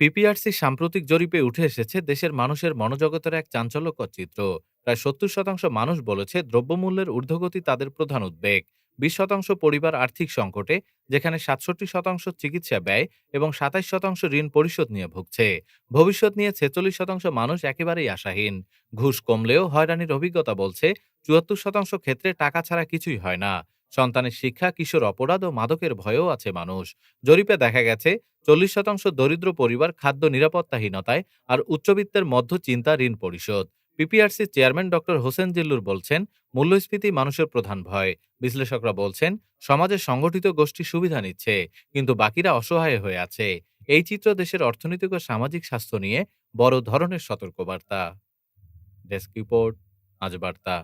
PPRC সাম্প্রতিক জরিপে উঠে এসেছে, দেশের মানুষের মনোজগতের এক চাঞ্চল্যকর চিত্র। প্রায় সত্তর শতাংশ মানুষ বলেছে দ্রব্যমূল্যের ঊর্ধ্বগতি তাদের প্রধান উদ্বেগ। বিশ শতাংশ পরিবার আর্থিক সংকটে, যেখানে সাতষট্টি শতাংশ চিকিৎসা ব্যয় এবং সাতাইশ শতাংশ ঋণ পরিশোধ নিয়ে ভুগছে। ভবিষ্যৎ নিয়ে ছেচল্লিশ শতাংশ মানুষ একেবারেই আশাহীন। ঘুষ কমলেও হয়রানির অভিজ্ঞতা বলছে, চুয়াত্তর শতাংশ ক্ষেত্রে টাকা ছাড়া কিছুই হয় না। সন্তানের শিক্ষা, কিশোর অপরাধ ও মাদকের ভয়েও আছে মানুষ। জরিপে দেখা গেছে, চল্লিশ শতাংশ দরিদ্র পরিবার খাদ্য নিরাপত্তাহীনতায় আর উচ্চবিত্তের মধ্য চিন্তা ঋণ পরিশোধ। PPRC chairman doctor Hossain Zillur বলছেন, মূল্যস্ফীতি মানুষের প্রধান ভয়। বিশ্লেষকরা বলছেন সমাজের সংগঠিত গোষ্ঠী সুবিধা নিচ্ছে, কিন্তু বাকিরা অসহায় হয়ে আছে। এই চিত্র দেশের অর্থনৈতিক ও সামাজিক স্বাস্থ্য নিয়ে বড় ধরনের সতর্কবার্তা। ডেস্ক রিপোর্ট, আজ বার্তা।